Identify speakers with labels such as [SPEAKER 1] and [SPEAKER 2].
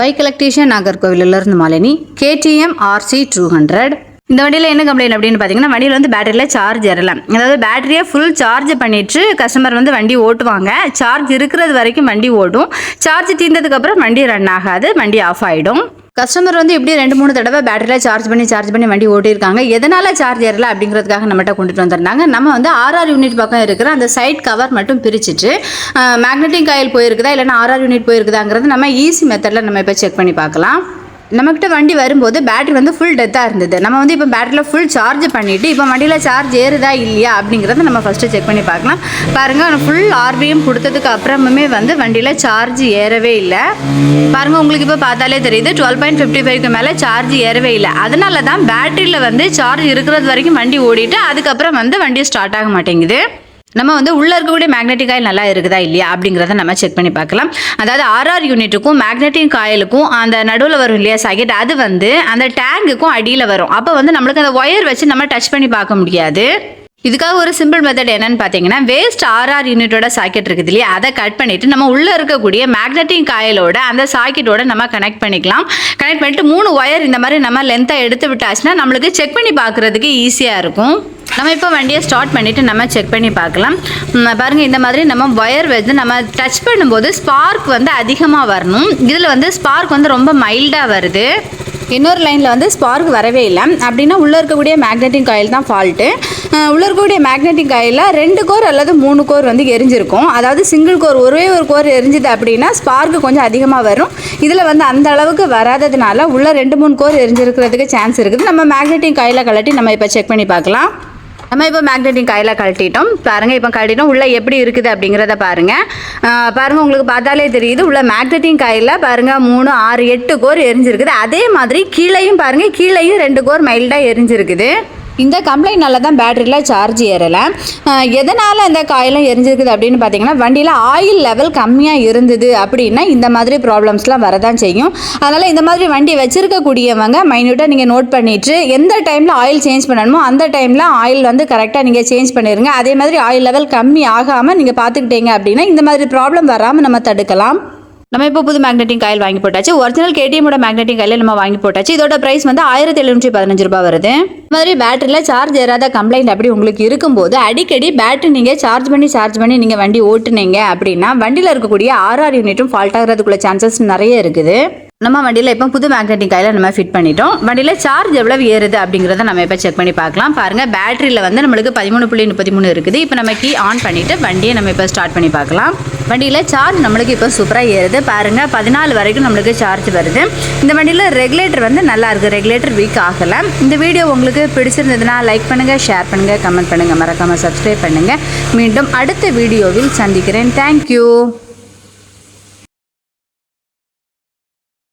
[SPEAKER 1] Bike electrician நாகர்கோவிலிருந்து Malini KTM RC two hundred இந்த வண்டியில் என்ன கம்ப்ளைண்ட் அப்படின்னு பார்த்தீங்கன்னா வண்டியில் வந்து பேட்டரியில் சார்ஜ் ஏறலாம் அதாவது பேட்டரியை ஃபுல் சார்ஜ் பண்ணிட்டு கஸ்டமர் வந்து வண்டி ஓட்டுவாங்க. சார்ஜ் இருக்கிறது வரைக்கும் வண்டி ஓடும். சார்ஜ் தீர்ந்ததுக்கப்புறம் வண்டி ரன் ஆகாது. வண்டி ஆஃப் ஆகிடும் கஸ்டமர் வந்து இப்படி ரெண்டு மூணு தடவை பேட்டரியில் சார்ஜ் பண்ணி சார்ஜ் பண்ணி வண்டி ஓட்டியிருக்காங்க. எதனால் சார்ஜ் ஏறல அப்படிங்கிறதுக்காக நம்மகிட்ட கொண்டுட்டு வந்திருந்தாங்க. நம்ம வந்து ஆர்ஆர் யூனிட் பக்கம் இருக்கிற அந்த சைட் கவர் மட்டும் பிரிச்சுட்டு மேக்னெட்டிக் காயில் போயிருக்குதா இல்லைன்னா ஆர்ஆர் யூனிட் போயிருக்குதாங்கிறது நம்ம ஈஸி மெத்தடில் நம்ம இப்போ செக் பண்ணி பார்க்கலாம். நம்மக்கிட்ட வண்டி வரும்போது பேட்டரி வந்து ஃபுல் டெத்தாக இருந்தது. நம்ம வந்து இப்போ பேட்டரியில் ஃபுல் சார்ஜ் பண்ணிவிட்டு இப்போ வண்டியில் சார்ஜ் ஏறுதா இல்லையா அப்படிங்கிறத நம்ம ஃபஸ்ட்டு செக் பண்ணி பார்க்கலாம். பாருங்கள் ஃபுல் ஆர்பிஎம் கொடுத்ததுக்கு அப்புறமுமே வந்து வண்டியில் சார்ஜ் ஏறவே இல்லை. பாருங்கள் உங்களுக்கு இப்போ பார்த்தாலே தெரியுது டுவெல் பாயிண்ட் ஃபிஃப்டி ஃபைவ்க்கு மேலே சார்ஜ் ஏறவே இல்லை. அதனால தான் பேட்டரியில் வந்து சார்ஜ் இருக்கிறது வரைக்கும் வண்டி ஓடிட்டு அதுக்கப்புறம் வந்து வண்டி ஸ்டார்ட் ஆக மாட்டேங்குது. நம்ம வந்து உள்ள இருக்கக்கூடிய மேக்னெட்டிக் காயில் நல்லா இருக்குதா இல்லையா அப்படிங்கிறத நம்ம செக் பண்ணி பார்க்கலாம். அதாவது ஆர்ஆர் யூனிட்டுக்கும் மேக்னெட்டிக் காயிலுக்கும் அந்த நடுவில் வரும் இல்லையா சாக்கெட் அது வந்து அந்த டேங்குக்கும் அடியில் வரும். அப்போ வந்து நம்மளுக்கு அந்த ஒயர் வச்சு நம்ம டச் பண்ணி பார்க்க முடியாது. இதுக்காக ஒரு சிம்பிள் மெத்தட் என்னன்னு பார்த்தீங்கன்னா வேஸ்ட் ஆர்ஆர் யூனிட்டோட சாக்கெட் இருக்குது இல்லையா? அதை கட் பண்ணிட்டு நம்ம உள்ளே இருக்கக்கூடிய மேக்னெட்டிக் காயிலோட அந்த சாக்கெட்டோட நம்ம கனெக்ட் பண்ணிக்கலாம். கனெக்ட் பண்ணிட்டு மூணு ஒயர் இந்த மாதிரி நம்ம லென்த்தாக எடுத்து விட்டாச்சுன்னா நம்மளுக்கு செக் பண்ணி பார்க்குறதுக்கு ஈஸியாக இருக்கும். நம்ம இப்போ வண்டியை ஸ்டார்ட் பண்ணிவிட்டு நம்ம செக் பண்ணி பார்க்கலாம். பாருங்கள் பாருங்க இந்த மாதிரி நம்ம ஒயர் வந்து நம்ம டச் பண்ணும்போது ஸ்பார்க் வந்து அதிகமாக வரணும். இதில் வந்து ஸ்பார்க் வந்து ரொம்ப மைல்டாக வருது. இன்னொரு லைனில் வந்து ஸ்பார்க் வரவே இல்லை. அப்படின்னா உள்ளே இருக்கக்கூடிய மேக்னெட்டிக் காயில் தான் ஃபால்ட்டு உள்ளே இருக்கக்கூடிய மேக்னெட்டிக் காயிலில் ரெண்டு கோர் அல்லது மூணு கோர் வந்து எரிஞ்சிருக்கும். அதாவது சிங்கிள் கோர் ஒரே ஒரு கோர் எரிஞ்சுது அப்படின்னா ஸ்பார்க்கு கொஞ்சம் அதிகமாக வரும். இதில் வந்து அந்த அளவுக்கு வராததுனால உள்ளே ரெண்டு மூணு கோர் எரிஞ்சிருக்கிறதுக்கு சான்ஸ் இருக்குது. நம்ம மேக்னெட்டிக் காயிலை கலட்டி நம்ம இப்போ செக் பண்ணி பார்க்கலாம். நம்ம இப்போ மேக்னெட்டிங் கையில் கழட்டிட்டோம். பாருங்கள் இப்போ கழட்டிட்டோம். உள்ளே எப்படி இருக்குது அப்படிங்கிறத பாருங்கள் பாருங்கள் உங்களுக்கு பார்த்தாலே தெரியுது. உள்ள மேக்னெட்டிங் கையில் பாருங்கள் மூணு ஆறு எட்டு கோர் எரிஞ்சிருக்குது. அதே மாதிரி கீழேயும் பாருங்கள் கீழேயும் ரெண்டு கோர் மைல்டாக எரிஞ்சிருக்குது. இந்த கம்ப்ளைண்ட்னால தான் பேட்டரியில் சார்ஜ் ஏறலை. எதனால் இந்த காயிலும் எரிஞ்சிருக்குது அப்படின்னு பார்த்தீங்கன்னா வண்டியில் ஆயில் லெவல் கம்மியாக இருந்தது அப்படின்னா இந்த மாதிரி ப்ராப்ளம்ஸ்லாம் வரதான் செய்யும். அதனால் இந்த மாதிரி வண்டி வச்சுருக்கக்கூடியவங்க மைன்யூட்டாக நீங்கள் நோட் பண்ணிவிட்டு எந்த டைமில் ஆயில் சேஞ்ச் பண்ணணுமோ அந்த டைமில் ஆயில் வந்து கரெக்டாக நீங்கள் சேஞ்ச் பண்ணிடுங்க அதே மாதிரி ஆயில் லெவல் கம்மி ஆகாமல் நீங்கள் பார்த்துக்கிட்டீங்க அப்படின்னா இந்த மாதிரி ப்ராப்ளம் வராமல் நம்ம தடுக்கலாம். நம்ம இப்போ புது மேக்னெட்டிங் காயில் வாங்கி போட்டாச்சு. ஒரிஜினல் கேடிஎம்மோட மேக்னெட்டிங் காயில் நம்ம வாங்கி போட்டாச்சு. இதோட பிரைஸ் வந்து ஆயிரத்தி எழுநூற்றி பதினஞ்சு ரூபாய் வருது. மாதிரி பேட்டரியில் சார்ஜ் ஏறாத கம்ப்ளைண்ட் அப்படி உங்களுக்கு இருக்கும்போது அடிக்கடி பேட்டரி நீங்கள் சார்ஜ் பண்ணி சார்ஜ் பண்ணி நீங்கள் வண்டி ஓட்டுனீங்க அப்படின்னா வண்டியில் இருக்கக்கூடிய ஆர்ஆர் யூனிட்டும் ஃபால்ட் ஆகிறதுக்குள்ள சான்சஸ் நிறைய இருக்குது. நம்ம வண்டியில் இப்போ புது மேக்னெட்டிக் காயில் நம்ம ஃபிட் பண்ணிட்டோம். வண்டியில் சார்ஜ் எவ்வளவு ஏறுது அப்படிங்கிறத நம்ம இப்போ செக் பண்ணி பார்க்கலாம். பாருங்கள் பேட்டரியில் வந்து நம்மளுக்கு பதிமூணு புள்ளி முப்பத்தி மூணு இருக்குது. இப்போ நம்ம கீ ஆன் பண்ணிவிட்டு வண்டியை நம்ம இப்போ ஸ்டார்ட் பண்ணி பார்க்கலாம். வண்டியில் சார்ஜ் நம்மளுக்கு இப்போ சூப்பராக ஏறுது. பாருங்கள் பதினாலு வரைக்கும் நம்மளுக்கு சார்ஜ் வருது. இந்த வண்டியில் ரெகுலேட்டர் வந்து நல்லா இருக்குது ரெகுலேட்டர் வீக் ஆகலை. இந்த வீடியோ உங்களுக்கு பிடிச்சிருந்ததுன்னா லைக் பண்ணுங்கள் ஷேர் பண்ணுங்கள் கமெண்ட் பண்ணுங்கள் மறக்காமல் சப்ஸ்கிரைப் பண்ணுங்கள் மீண்டும் அடுத்த வீடியோவில் சந்திக்கிறேன். தேங்க்யூ